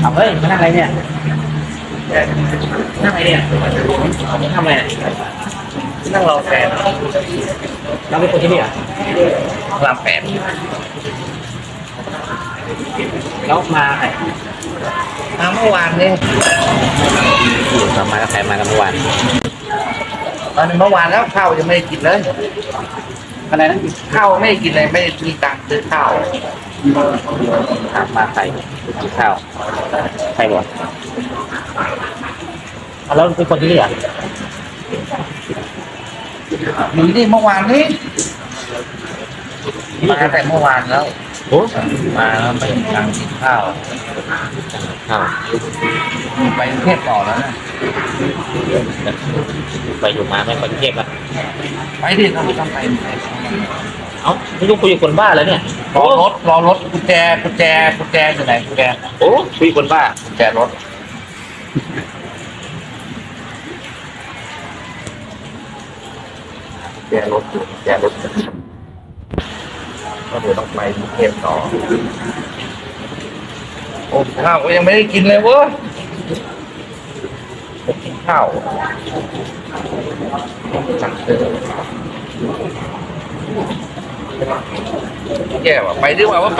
เอาเฮ้ยมานั่งอะไรเนี่ยนั่งอะไรเนี่ยทำอะไรเนี่ยนั่งรอแฟนเราเป็นคนที่นี่เหรอรามแปดแล้วมาไหนมาเมื่อวานนี่อยู่กลับมากับใครมากันเมื่อวานตอนนี้เมื่อวานแล้วข้าวยังไม่ได้กินเลย อะไรนะข้าวไม่ได้กินเลยไม่มีตังค์ซื้อข้าวถามมาใครกินข้าวใครบอกเอาแล้วเป็นคนที่นี่เหรออยู่นี่เมื่อวานนี้มาตั้งแต่เมื่อวานแล้ว โอ้มาแล้วไม่มีตังค์กินข้าวข้าวไปกรุงเทพต่อแล้วนะไปอยู่มาไม่ไปกรุงเทพอะไปดิต้องต้องไปเอ้าไม่รู้คุยกับคนบ้าแล้วเนี่ยรอรถรอรถกุญแจกุญแจกุญแจอยู่ไหนกุญแจโอ้คุยกับคนบ้ากุญแจรถกุญแจรถอยู่กุญแจรถ ก็เดี๋ยวต้องไปกรุงเทพต่อ โอ้ข้าวก็ยังไม่ได้กินเลยเว้ยจะกินข้าวสั่งเจอแย่ว่ะไปดีกว่าว่า